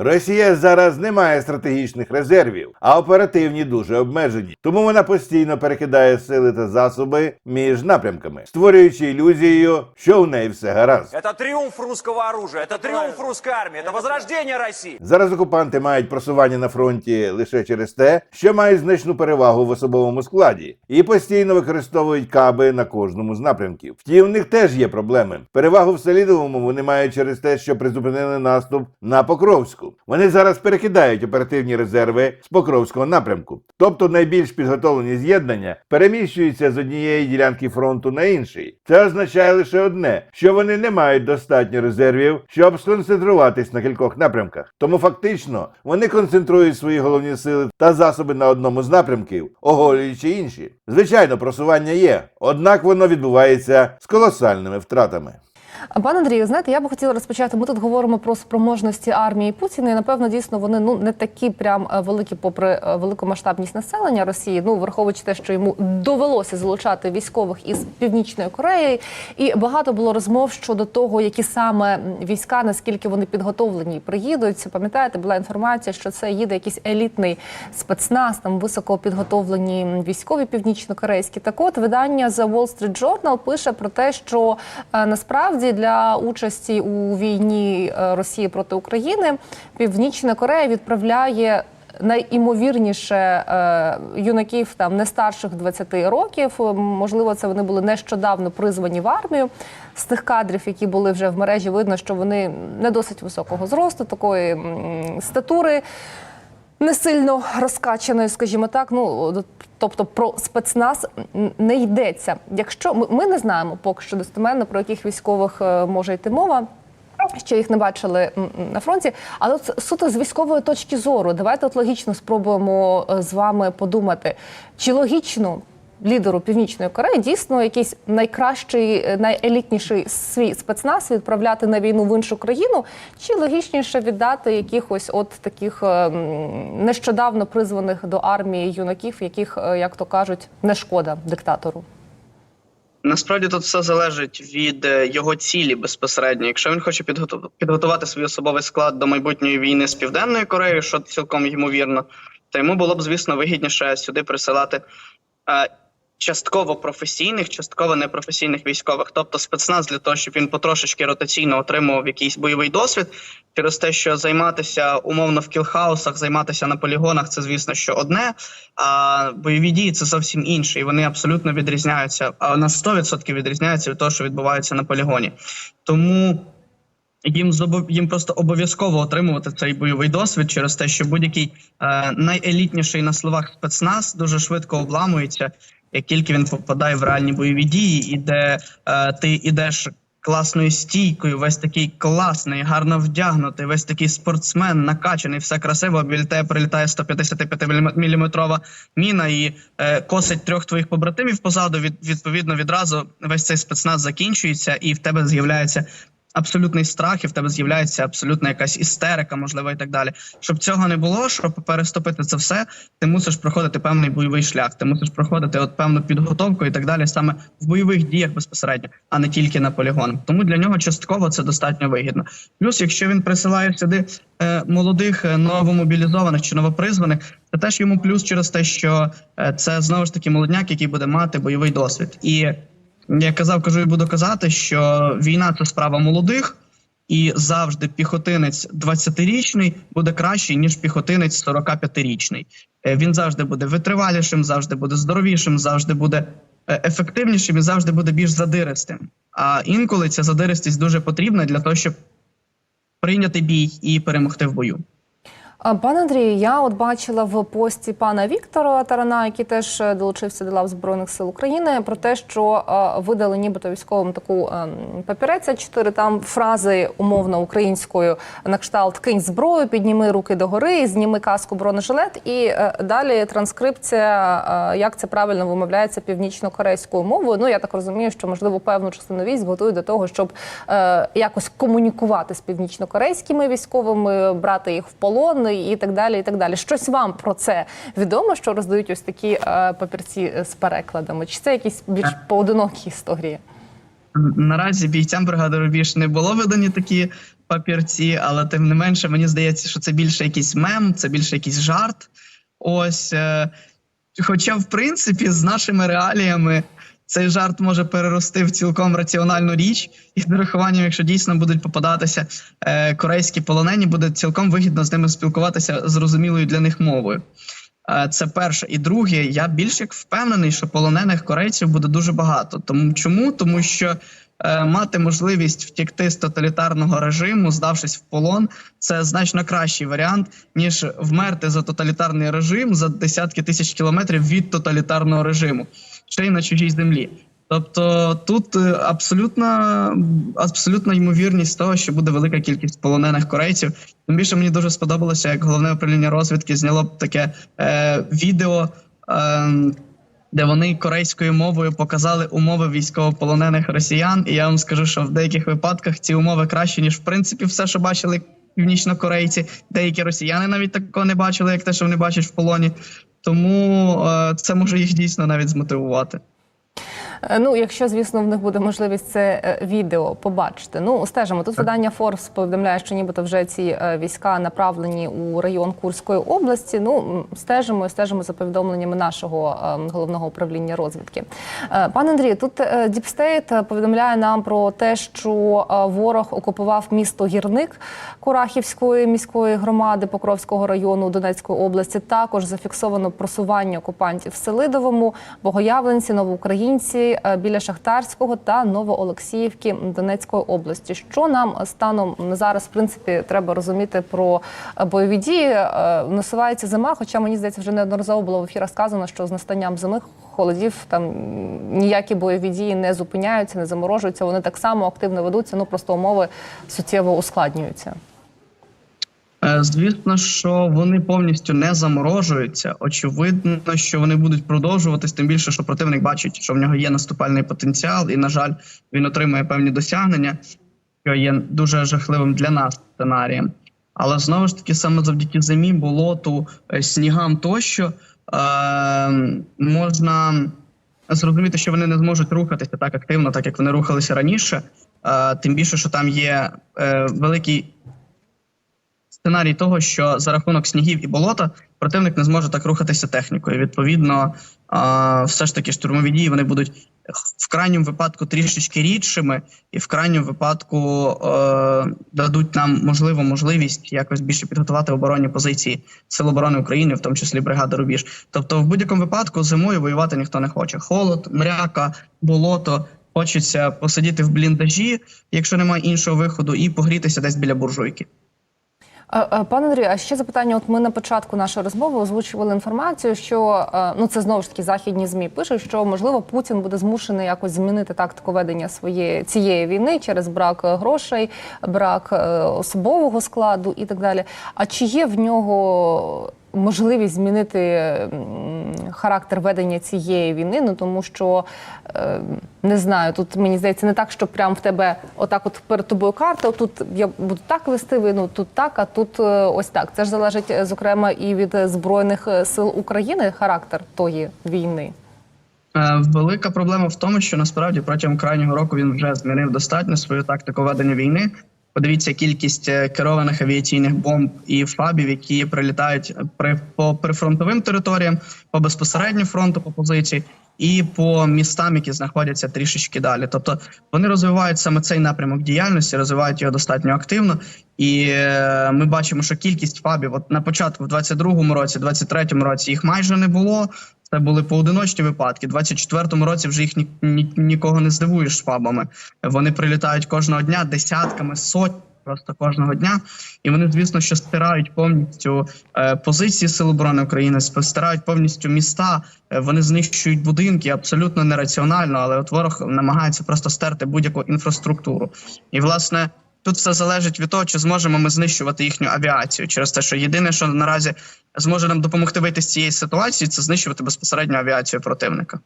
Росія зараз не має стратегічних резервів, а оперативні дуже обмежені. Тому вона постійно перекидає сили та засоби між напрямками, створюючи ілюзією, що в неї все гаразд. Это триумф русского оружия, это триумф русской армии, это возрождение России. Зараз окупанти мають просування на фронті лише через те, що мають значну перевагу в особовому складі і постійно використовують каби на кожному з напрямків. Втім, в них теж є проблеми. Перевагу в Селідовому вони мають через те, що призупинили наступ на Покровську. Вони зараз перекидають оперативні резерви з Покровського напрямку. Тобто найбільш підготовлені з'єднання переміщуються з однієї ділянки фронту на інший. Це означає лише одне, що вони не мають достатньо резервів, щоб сконцентруватись на кількох напрямках. Тому фактично вони концентрують свої головні сили та засоби на одному з напрямків, оголюючи інші. Звичайно, просування є, однак воно відбувається з колосальними втратами. Пане Андрію, знаєте, я би хотіла розпочати. Ми тут говоримо про спроможності армії Путіна. І напевно дійсно вони ну не такі прям е, великі, попри е, велику масштабність населення Росії. Ну враховуючи те, що йому довелося залучати військових із північної Кореї, і багато було розмов щодо того, які саме війська, наскільки вони підготовлені і приїдуть. Пам'ятаєте, була інформація, що це їде якийсь елітний спецназ, там високо підготовлені військові північно-корейські. Так от видання The Wall Street Journal пише про те, що е, для участі у війні е, Росії проти України Північна Корея відправляє. Найімовірніше е, юнаків там не старших 20 років. Можливо, це вони були нещодавно призвані в армію. З тих кадрів, які були вже в мережі, видно, що вони не досить високого зросту, такої статури не сильно розкачаною, скажімо так. Ну тобто про спецназ не йдеться. Якщо ми, ми не знаємо поки що достеменно про яких військових е, може йти мова. Ще їх не бачили на фронті, але от суто з військової точки зору, давайте от логічно спробуємо е, з вами подумати, чи логічно лідеру Північної Кореї дійсно якийсь найкращий, е, найелітніший свій спецназ відправляти на війну в іншу країну, чи логічніше віддати якихось от таких е, нещодавно призваних до армії юнаків, яких, е, як то кажуть, не шкода диктатору? Насправді тут все залежить від е, його цілі безпосередньо. Якщо він хоче підготу- підготувати свій особовий склад до майбутньої війни з Південною Кореєю, що цілком ймовірно, то йому було б, звісно, вигідніше сюди присилати частково професійних, частково непрофесійних військових, тобто спецназ для того, щоб він потрошечки ротаційно отримував якийсь бойовий досвід. Через те, що займатися умовно в кілхаусах, займатися на полігонах, це звісно, що одне. А бойові дії це зовсім інше, і вони абсолютно відрізняються. А на 100% відрізняються від того, що відбувається на полігоні. Тому їм їм просто обов'язково отримувати цей бойовий досвід через те, що будь-який е, найелітніший на словах спецназ дуже швидко обламується, як тільки він попадає в реальні бойові дії, і де е, ти ідеш. Класною стійкою, весь такий класний, гарно вдягнутий, весь такий спортсмен, накачаний, все красиво. а Біля тебе прилітає 155 міліметрова міна і е, косить трьох твоїх побратимів позаду. Від відповідно відразу весь цей спецназ закінчується, і в тебе з'являється абсолютний страх, і в тебе з'являється абсолютна якась істерика, можливо, і так далі. Щоб цього не було, щоб переступити це все, ти мусиш проходити певний бойовий шлях. Ти мусиш проходити от певну підготовку і так далі, саме в бойових діях безпосередньо, а не тільки на полігон. Тому для нього частково це достатньо вигідно. Плюс, якщо він присилає сюди е, молодих е, новомобілізованих чи новопризваних, це теж йому плюс через те, що е, це знову ж таки молодняк, який буде мати бойовий досвід. І я казав, кажу і буду казати, що війна це справа молодих, і завжди піхотинець 20-річний буде кращий ніж піхотинець 45-річний. Е, Він завжди буде витривалішим, завжди буде здоровішим, завжди буде е, ефективнішим і завжди буде більш задиристим. А інколи ця задиристість дуже потрібна для того, щоб прийняти бій і перемогти в бою. Пане Андрію, я от бачила в пості пана Віктора Тарана, який теж е, долучився до лав Збройних сил України, про те, що е, видали нібито військовим таку е, папірець А4, там фрази умовно українською на кшталт кинь зброю, підніми руки догори, зніми каску бронежилет. І е, далі транскрипція, як це правильно вимовляється північно-корейською мовою. Ну я так розумію, що можливо певну частину військ готують до того, щоб якось комунікувати з північно-корейськими військовими, брати їх в полон і так далі. І так далі. Щось вам про це відомо, що роздають ось такі е, папірці з перекладами? Чи це якісь більш поодинокі історії? Наразі бійцям бригади Рубіж не було видані такі папірці, але тим не менше, мені здається, що це більше якийсь мем, це більше якийсь жарт. Ось. Е, хоча, в принципі, з нашими реаліями цей жарт може перерости в цілком раціональну річ, і з урахуванням, якщо дійсно будуть попадатися е, корейські полонені, буде цілком вигідно з ними спілкуватися зрозумілою для них мовою. Е, Це перше. І друге, я більш як впевнений, що полонених корейців буде дуже багато. Тому чому? Тому що е, мати можливість втікти з тоталітарного режиму, здавшись в полон, це значно кращий варіант, ніж вмерти за тоталітарний режим за десятки тисяч кілометрів від тоталітарного режиму, ще й на чужій землі. Тобто тут е, абсолютна, абсолютна ймовірність того, що буде велика кількість полонених корейців. Тим більше мені дуже сподобалося, як головне управління розвідки зняло б таке е, відео, е, де вони корейською мовою показали умови військовополонених росіян. І я вам скажу, що в деяких випадках ці умови кращі, ніж в принципі все, що бачили північнокорейці. Деякі росіяни навіть такого не бачили, як те, що вони бачать в полоні. Тому е, це може їх дійсно навіть змотивувати. Е, Ну, якщо, звісно, в них буде можливість це е, відео побачити. Ну, стежимо. Тут видання Forbes повідомляє, що нібито вже ці е, війська направлені у район Курської області. Ну, стежимо і стежимо за повідомленнями нашого е, головного управління розвідки. Пане Андрію, тут State повідомляє нам про те, що ворог окупував місто Гірник Курахівської міської громади Покровського району Донецької області. Також зафіксовано просування окупантів в Селидовому, Богоявленці, Новоукраїнці е, біля Шахтарського та Новоолексіївки Донецької області. Що нам станом зараз, в принципі, треба розуміти про е, бойові дії? Е, Насувається зима, хоча мені здається, вже неодноразово було в ефірах сказано, що з настанням зими холодів там ніякі бойові дії не зупиняються, не заморожуються. Вони так само активно ведуться. Ну просто умови суттєво ускладнюються. Е, Звісно, що вони повністю не заморожуються. Очевидно, що вони будуть продовжуватись, тим більше, що противник бачить, що в нього є наступальний потенціал, і, на жаль, він отримує певні досягнення, що є дуже жахливим для нас сценарієм. Але знову ж таки, саме завдяки зимі, болоту, е, снігам тощо е, можна зрозуміти, що вони не зможуть рухатися так активно, так як вони рухалися раніше. Е, тим більше, що там є е, великий сценарій того, що за рахунок снігів і болота противник не зможе так рухатися технікою. Відповідно, все ж таки штурмові дії вони будуть в крайньому випадку трішечки рідшими, і в крайньому випадку е, дадуть нам можливо можливість якось більше підготувати оборонні позиції Сил оборони України, в тому числі бригади Рубіж. Тобто, в будь-якому випадку зимою воювати ніхто не хоче. Холод, мряка, болото. Хочеться посидіти в бліндажі, якщо немає іншого виходу, і погрітися десь біля буржуйки. Пане Андрію, а ще запитання. От ми на початку нашої розмови озвучували інформацію, що е, ну це знову ж таки західні змі пишуть, що можливо Путін буде змушений якось змінити тактику ведення своєї цієї війни через брак е, грошей, брак е, особового складу і так далі. А чи є в нього можливість змінити характер ведення цієї війни? Ну тому що е, не знаю, тут мені здається не так, що прям в тебе отак, от перед тобою карта. Тут я буду так вести війну, тут так, а тут е, ось так. Це ж залежить е, зокрема і від збройних сил України характер тої війни. Велика проблема в тому, що насправді протягом крайнього року він вже змінив достатньо свою тактику ведення війни. Подивіться кількість е, керованих авіаційних бомб і фабів, які прилітають при по прифронтовим територіям, по безпосередньо фронту по позиції, і по містам, які знаходяться трішечки далі. Тобто вони розвивають саме цей напрямок діяльності, розвивають його достатньо активно. І е, ми бачимо, що кількість фабів, от на початку, в 22-му році, 23-му році їх майже не було. Це були поодиночні випадки. У 24-му році вже їх ні, ні, нікого не здивуєш фабами. Вони прилітають кожного дня десятками, сотнями просто кожного дня. І вони, звісно, що стирають повністю е, позиції Сил оборони України, стирають повністю міста. Е, вони знищують будинки абсолютно нераціонально, але от ворог намагається просто стерти будь-яку інфраструктуру. І власне. Тут все залежить від того, чи зможемо ми знищувати їхню авіацію через те, що єдине, що наразі зможе нам допомогти вийти з цієї ситуації, це знищувати безпосередньо авіацію противника.